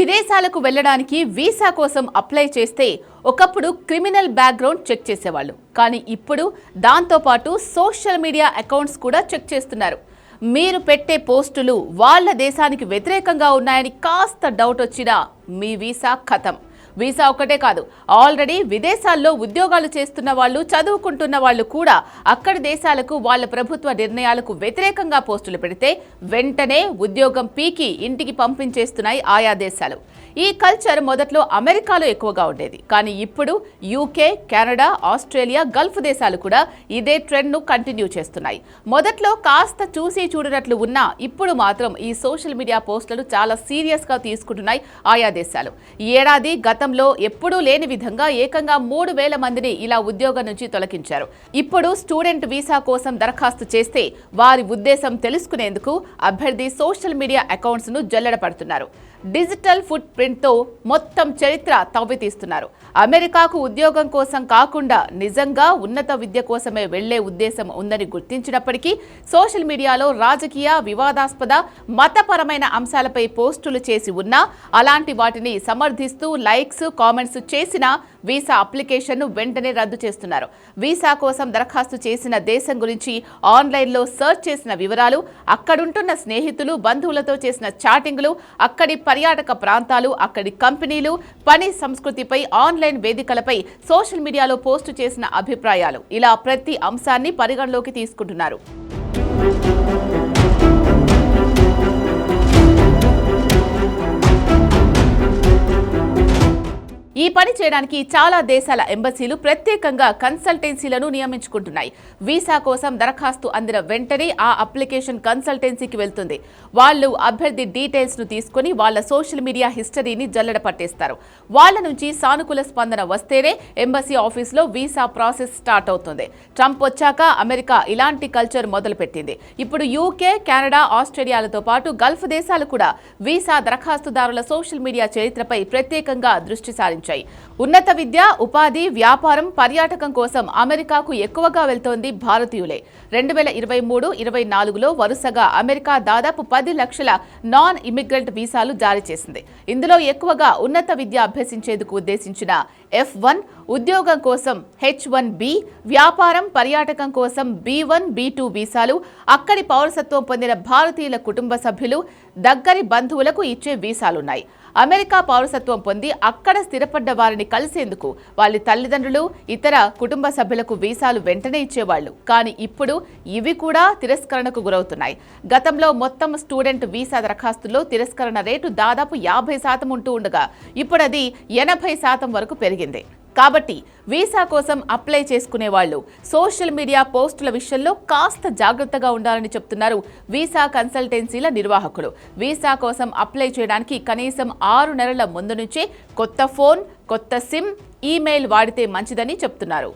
విదేశాలకు వెళ్ళడానికి వీసా కోసం అప్లై చేస్తే ఒకప్పుడు క్రిమినల్ బ్యాక్గ్రౌండ్ చెక్ చేసేవాళ్ళు. కానీ ఇప్పుడు దాంతోపాటు సోషల్ మీడియా అకౌంట్స్ కూడా చెక్ చేస్తున్నారు. మీరు పెట్టే పోస్టులు వాళ్ళ దేశానికి వ్యతిరేకంగా ఉన్నాయని కాస్త డౌట్ వచ్చినా మీ వీసా ఖతం వీసా ఒకటే కాదు ఆల్రెడీ విదేశాల్లో ఉద్యోగాలు చేస్తున్న వాళ్ళు చదువుకుంటున్న వాళ్ళు కూడా అక్కడి దేశాలకు వాళ్ళ ప్రభుత్వ నిర్ణయాలకు వ్యతిరేకంగా పోస్టులు పెడితే వెంటనే ఉద్యోగం పీకి ఇంటికి పంపించేస్తున్నాయి ఆయా దేశాలు. ఈ కల్చర్ మొదట్లో అమెరికాలో ఎక్కువగా ఉండేది. కానీ ఇప్పుడు యూకే కెనడా ఆస్ట్రేలియా గల్ఫ్ దేశాలు కూడా ఇదే ట్రెండ్ను కంటిన్యూ చేస్తున్నాయి. మొదట్లో కాస్త చూసి చూడనట్లు ఉన్నా ఇప్పుడు మాత్రం ఈ సోషల్ మీడియా పోస్టులను చాలా సీరియస్గా తీసుకుంటున్నాయి ఆయా దేశాలు. ఈ ఏడాది గతంలో ఎప్పుడూ లేని విధంగా ఏకంగా మూడు వేల మందిని ఇలా ఉద్యోగం నుంచి తొలగించారు. ఇప్పుడు స్టూడెంట్ వీసా కోసం దరఖాస్తు చేస్తే వారి ఉద్దేశం తెలుసుకునేందుకు అభ్యర్థి సోషల్ మీడియా అకౌంట్స్ను ను జల్లడపడుతున్నారు. డిజిటల్ ఫుట్ ప్రింట్తో మొత్తం చరిత్ర తవ్వితీస్తున్నారు. అమెరికాకు ఉద్యోగం కోసం కాకుండా నిజంగా ఉన్నత విద్య కోసమే వెళ్ళే ఉద్దేశం ఉందని గుర్తించినప్పటికీ సోషల్ మీడియాలో రాజకీయ వివాదాస్పద మతపరమైన అంశాలపై పోస్టులు చేసి ఉన్నా అలాంటి వాటిని సమర్థిస్తూ లైక్స్ కామెంట్స్ చేసినా వీసా అప్లికేషన్ను వెంటనే రద్దు చేస్తున్నారు. వీసా కోసం దరఖాస్తు చేసిన దేశం గురించి ఆన్లైన్లో సెర్చ్ చేసిన వివరాలు అక్కడుంటున్న స్నేహితులు బంధువులతో చేసిన చాటింగ్లు అక్కడి పర్యాటక ప్రాంతాలు అక్కడి కంపెనీలు పని సంస్కృతిపై ఆన్లైన్ వేదికలపై సోషల్ మీడియాలో పోస్టు చేసిన అభిప్రాయాలు. ఇలా ప్రతి అంశాన్ని పరిగణలోకి తీసుకుంటున్నారు. ఈ పని చేయడానికి చాలా దేశాల ఎంబసీలు ప్రత్యేకంగా కన్సల్టెన్సీలను నియమించుకుంటున్నాయి. వీసా కోసం దరఖాస్తు అందిన వెంటనే ఆ అప్లికేషన్ కన్సల్టెన్సీకి వెళ్తుంది. వాళ్ళు అభ్యర్థి డీటెయిల్స్ను తీసుకుని వాళ్ళ సోషల్ మీడియా హిస్టరీని జల్లెడ పట్టేస్తారు. వాళ్ళ నుంచి సానుకూల స్పందన వస్తేనే ఎంబసీ ఆఫీస్లో వీసా ప్రాసెస్ స్టార్ట్ అవుతుంది. ట్రంప్ వచ్చాక అమెరికా ఇలాంటి కల్చర్ మొదలుపెట్టింది. ఇప్పుడు యూకే కెనడా ఆస్ట్రేలియాలతో పాటు గల్ఫ్ దేశాలు కూడా వీసా దరఖాస్తుదారుల సోషల్ మీడియా చరిత్రపై ప్రత్యేకంగా దృష్టి సారించారు సాధించాయి ఉన్నత విద్య ఉపాధి వ్యాపారం పర్యాటకం కోసం అమెరికాకు ఎక్కువగా వెళ్తోంది భారతీయులే. రెండు వేల ఇరవై మూడు ఇరవై నాలుగులో వరుసగా అమెరికా దాదాపు పది లక్షల నాన్ ఇమిగ్రెంట్ వీసాలు జారీ చేసింది. ఇందులో ఎక్కువగా ఉన్నత విద్య అభ్యసించేందుకు ఉద్దేశించిన ఎఫ్ వన్ ఉద్యోగం కోసం హెచ్ వన్ బి వ్యాపారం పర్యాటకం కోసం బి వన్ బి టూ వీసాలు అక్కడి పౌరసత్వం పొందిన భారతీయుల కుటుంబ సభ్యులు దగ్గరి బంధువులకు ఇచ్చే వీసాలున్నాయి. అమెరికా పౌరసత్వం పొంది అక్కడ స్థిరపడ్డ వారిని కలిసేందుకు వాళ్ళ తల్లిదండ్రులు ఇతర కుటుంబ సభ్యులకు వీసాలు వెంటనే ఇచ్చేవాళ్ళు. కానీ ఇప్పుడు ఇవి కూడా తిరస్కరణకు గురవుతున్నాయి. గతంలో మొత్తం స్టూడెంట్ వీసా దరఖాస్తుల్లో తిరస్కరణ రేటు దాదాపు యాభై శాతం ఉంటూ ఉండగా ఇప్పుడు అది ఎనభై శాతం వరకు పెరిగింది. కాబట్టి వీసా కోసం అప్లై చేసుకునే వాళ్ళు సోషల్ మీడియా పోస్టుల విషయంలో కాస్త జాగ్రత్తగా ఉండాలని చెప్తున్నారు వీసా కన్సల్టెన్సీల నిర్వాహకులు. వీసా కోసం అప్లై చేయడానికి కనీసం ఆరు నెలల ముందు నుంచే కొత్త ఫోన్ కొత్త సిమ్ ఈమెయిల్ వాడితే మంచిదని చెప్తున్నారు.